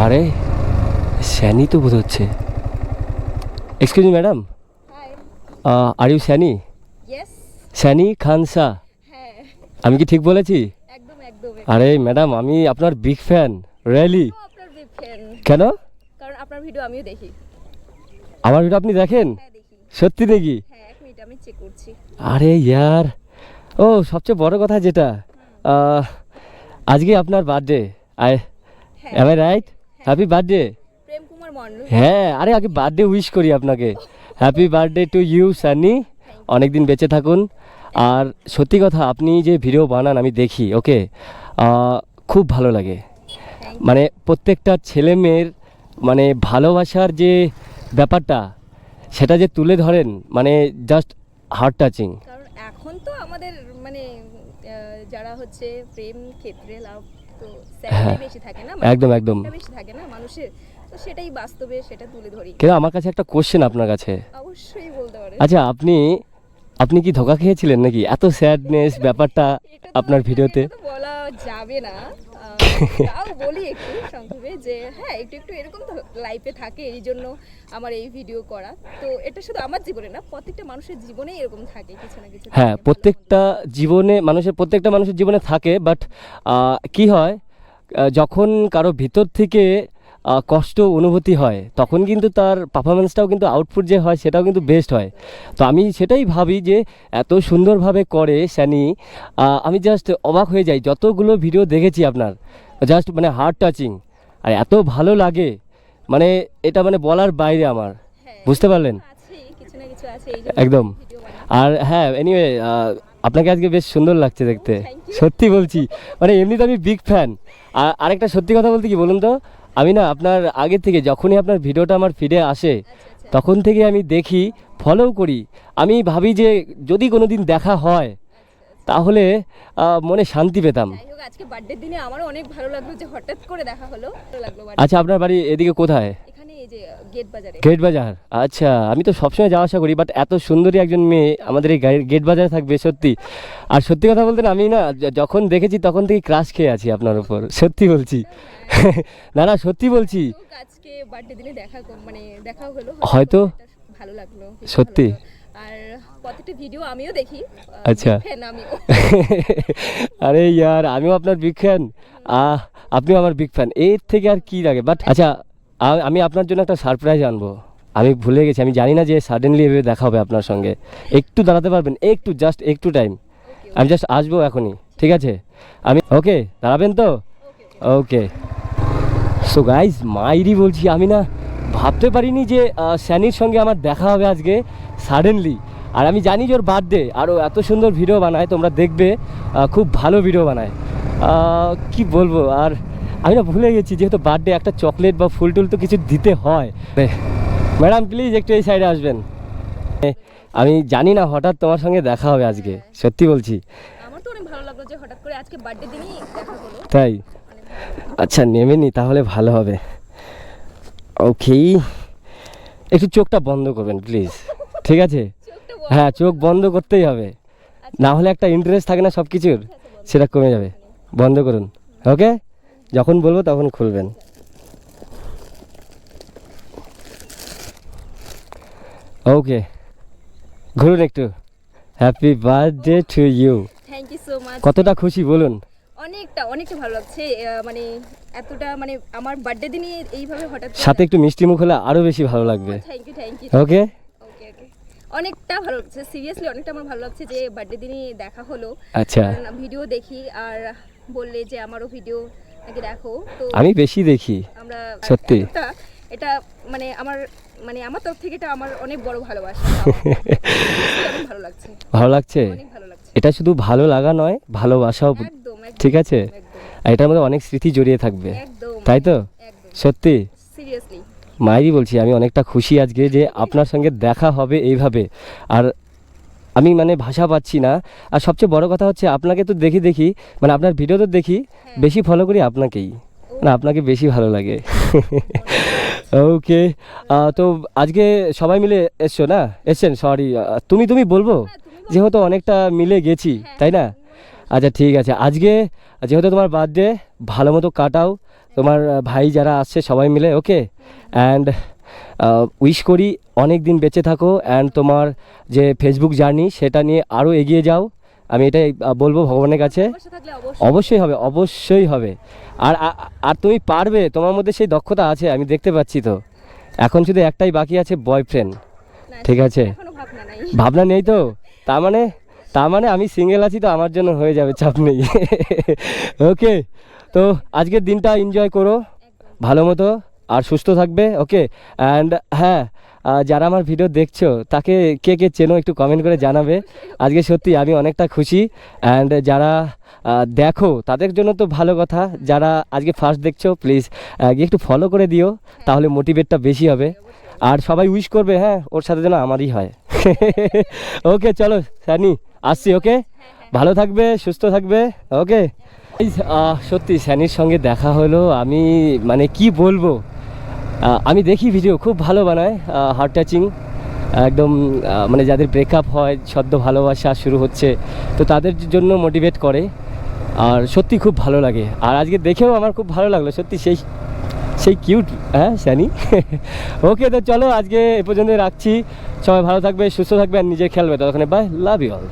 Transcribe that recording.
আরে স্যানি তো বোধ হচ্ছে। Excuse me madam are you Sunny Sunny Khansa. হ্যাঁ। আমি কি ঠিক বলেছি? আরে ম্যাডাম আমি আপনার বিগ ফ্যান রিয়েলি কেন? কারণ আপনার ভিডিও আমিও দেখি। আমার ভিডিও আপনি দেখেন? হ্যাঁ সত্যি দেখি? হ্যাঁ আরে ইয়ার। ও সবচেয়ে বড় কথা যেটা আজকে আপনার birthday I am I right happy birthday Prem Kumar Mondal. হ্যাঁ আরে আগে বার্থডে উইশ করি আপনাকে। Happy birthday to you Sunny অনেক দিন বেঁচে থাকুন। আর সত্যি কথা আপনি যে ভিডিও বানান আমি দেখি ওকে খুব ভালো লাগে। মানে প্রত্যেকটা ছেলে মেয়ের মানে ভালোবাসার যে ব্যাপারটা সেটা যে তুলে ধরেন মানে জাস্ট হার্ট টাচিং কারণ এখন তো আমাদের মানে যারা হচ্ছে প্রেম ক্ষেত্রে লাভ তো বেশি থাকে না একদম, একদম। এটা বেশি থাকে না মানুষের তো সেটাই বাস্তবে সেটা তুলে ধরি। কিন্তু আমার কাছে একটা কোশ্চেন আপনার কাছে। অবশ্যই বলতে পারেন। আচ্ছা আপনি আপনি কি ধোকা খেয়েছিলেন নাকি? এত স্যাডনেস ব্যাপারটা আপনার ভিডিওতে। বলা যাবে না। তাও বলি একটু সংক্ষেপে যে হ্যাঁ একটু একটু এরকম তো লাইফে থাকে এই জন্য আমার এই ভিডিও করা। তো এটা শুধু আমার জীবনে না প্রত্যেকটা মানুষের জীবনেই এরকম থাকে কিছু না কিছু হ্যাঁ প্রত্যেকটা জীবনে মানুষের প্রত্যেকটা মানুষের জীবনে থাকে বাট কি হয় যখন কারও ভিতর থেকে কষ্ট অনুভূতি হয় তখন কিন্তু তার পারফরমেন্সটাও কিন্তু আউটপুট যে হয় সেটাও কিন্তু বেস্ট হয়। তো আমি সেটাই ভাবি যে এত সুন্দরভাবে করে স্যানি আহ, আমি জাস্ট অবাক হয়ে যাই। যতগুলো ভিডিও দেখেছি আপনার জাস্ট মানে হার্ট টাচিং আর এত ভালো লাগে মানে এটা মানে বলার বাইরে আমার। হ্যাঁ, বুঝতে পারলেন? একদম। আর হ্যাঁ এনিওয়ে আপনাকে আজকে বেশ সুন্দর লাগছে দেখতে। সত্যি বলছি মানে এমনিতে আমি বিগ ফ্যান আর আরেকটা সত্যি কথা বলতে কি বলুন তো? আমি না আপনার আগে থেকে যখনই আপনার ভিডিওটা আমার ফিডে আসে আচ্ছা আচ্ছা। তখন থেকে আমি দেখি ফলো করি। আমি ভাবি যে যদি কোনো দিন দেখা হয় তাহলে মনে শান্তি পেতাম। আজকে বার্থডে দিনে আমারও অনেক ভালো লাগল যে হঠাৎ করে দেখা হলো। আচ্ছা আপনার বাড়ি এদিকে কোথায়? এই যে গেট বাজারে। গেট বাজার? আচ্ছা আমি তো সবসময় যাওয়া আসা করি বাট এত সুন্দরী একজন মেয়ে আমাদের এই গেট বাজারে থাকবে সত্যি। আর সত্যি কথা বলতে আমি না যখন দেখেছি তখন থেকে ক্রাশ খেয়ে আছি আপনার উপর সত্যি বলছি। না না সত্যি বলছি। আজকে বার্থডে দিনে দেখা মানে দেখা হলো হয়তো ভালো লাগল সত্যি? আর প্রত্যেকটা ভিডিও আমিও দেখি আচ্ছা। আরে ইয়ার আমিও আপনার বিগ ফ্যান আহ আপনিও আমার বিগ ফ্যান এর থেকে আর কি লাগে? বাট আচ্ছা আমি আপনার জন্য একটা সারপ্রাইজ আনব। আমি ভুলে গেছি, আমি জানি না যে সাডেনলি এভাবে দেখা হবে আপনার সঙ্গে। একটু দাঁড়াতে পারবেন, একটু জাস্ট একটু টাইম আমি জাস্ট আসব এখনই, ঠিক আছে? আমি ওকে দাঁড়াবেন তো? ওকে সো গাইজ মাইরি বলছি আমি না, ভাবতে পারিনি যে স্যানির সঙ্গে আমার দেখা হবে আজকে সাডেনলি আর আমি জানি যে ওর বার্থডে আরও এত সুন্দর ভিডিও বানায়, তোমরা দেখবে খুব ভালো ভিডিও বানায়। কি বলব, আর আমি না ভুলে গেছি যেহেতু বার্থডে একটা চকলেট বা ফুল টুল তো কিছু দিতে হয়। ম্যাডাম প্লিজ একটু এই সাইডে আসবেন। আমি জানি না হঠাৎ তোমার সঙ্গে দেখা হবে আজকে সত্যি বলছি। তাই। আচ্ছা নেমে নি তাহলে ভালো হবে। ওকে একটু চোখটা বন্ধ করবেন প্লিজ ঠিক আছে? হ্যাঁ চোখ বন্ধ করতেই হবে। না হলে একটা ইন্টারেস্ট থাকে না সব কিছুর সেটা কমে যাবে। বন্ধ করুন ওকে যখন বলব তখন খুলবেন। ওকে ঘুরুন একটু। Happy birthday to you thank you so much কতটা খুশি বলুন। অনেকটা অনেকটা ভালো লাগছে। মানে এতটা মানে আমার বার্থডে দিনই এইভাবে হঠাৎ সাথে একটু মিষ্টি মুখ হলে আরও বেশি ভালো লাগবে। Thank you thank you okay okay okay অনেকটা ভালো লাগছে সিরিয়াসলি অনেকটা আমার ভালো লাগছে যে বার্থডে দিনই দেখা হলো। আচ্ছা। ভিডিও দেখি আর বললে যে আমারও ভিডিও দেখো আমি বেশি দেখি আমরা সত্যি? এটা মানে আমার মানে আমার তরফ থেকে এটা আমার অনেক বড় ভালোবাসা। ভালো লাগছে। ভালো এটা শুধু ভালো লাগা নয় ভালোবাসাও ঠিক আছে? আর এটার মধ্যে অনেক স্মৃতি জড়িয়ে থাকবে। তাই তো? সত্যি? সিরিয়াসলি মায়েরই বলছি আমি অনেকটা খুশি আজকে যে আপনার সঙ্গে দেখা হবে এইভাবে। আর আমি মানে ভাষা পাচ্ছি না। আর সবচেয়ে বড় কথা হচ্ছে আপনাকে তো দেখি দেখি মানে আপনার ভিডিও তো দেখি বেশি ফলো করি আপনাকেই। না আপনাকে বেশি ভালো লাগে। ওকে তো আজকে সবাই মিলে এসছো না? এসছেন সরি তুমি তুমি বলব? যেহেতু অনেকটা মিলে গেছি তাই না? আচ্ছা ঠিক আছে। আজকে যেহেতু তোমার বার্থডে ভালো মতো কাটাও। তোমার ভাই যারা আসছে সবাই মিলে ওকে অ্যান্ড উইশ করি অনেক দিন বেঁচে থাকো অ্যান্ড তোমার যে ফেসবুক জার্নি সেটা নিয়ে আরও এগিয়ে যাও। আমি এটাই বলব ভগবানের কাছে। অবশ্যই হবে অবশ্যই হবে। আর আর তুমি পারবে তোমার মধ্যে সেই দক্ষতা আছে আমি দেখতে পাচ্ছি তো। এখন শুধু একটাই বাকি আছে বয়ফ্রেন্ড ঠিক আছে? ভাবনা ভাবনা নেই তো? তার মানে তার মানে আমি সিঙ্গেল আছি তো আমার জন্য হয়ে যাবে চাপ নেই। ওকে তো আজকের দিনটা এনজয় করো ভালো মতো। আর সুস্থ থাকবে ওকে অ্যান্ড হ্যাঁ যারা আমার ভিডিও দেখছ, তাকে কে কে চেনো একটু কমেন্ট করে জানাবে। আজকে সত্যি আমি অনেকটা খুশি। অ্যান্ড যারা দেখো, তাদের জন্য তো ভালো কথা। যারা আজকে ফার্স্ট দেখছ প্লিজ গিয়ে একটু ফলো করে দিও, তাহলে মোটিভেটটা বেশি হবে। আর সবাই উইশ করবে হ্যাঁ ওর সাথে যেন আমারই হয়। ওকে চলো স্যানি আসছি ওকে ভালো থাকবে, সুস্থ থাকবে ওকে সত্যি স্যানির সঙ্গে দেখা হলো। আমি মানে কি বলব? আমি দেখি ভিডিও খুব ভালো বানায় হার্ট টাচিং একদম মানে যাদের ব্রেকআপ হয়, সদ্য ভালোবাসা শুরু হচ্ছে, তো তাদের জন্য মোটিভেট করে। আর সত্যি খুব ভালো লাগে। আর আজকে দেখেও আমার খুব ভালো লাগল, সত্যি সেই সেই কিউট হ্যাঁ স্যানি? ওকে তো চলো আজকে এ পর্যন্ত রাখছি। সবাই ভালো থাকবে, সুস্থ থাকবে, আর নিজের খেলবে ততক্ষণে বাই লাভ ইউ অল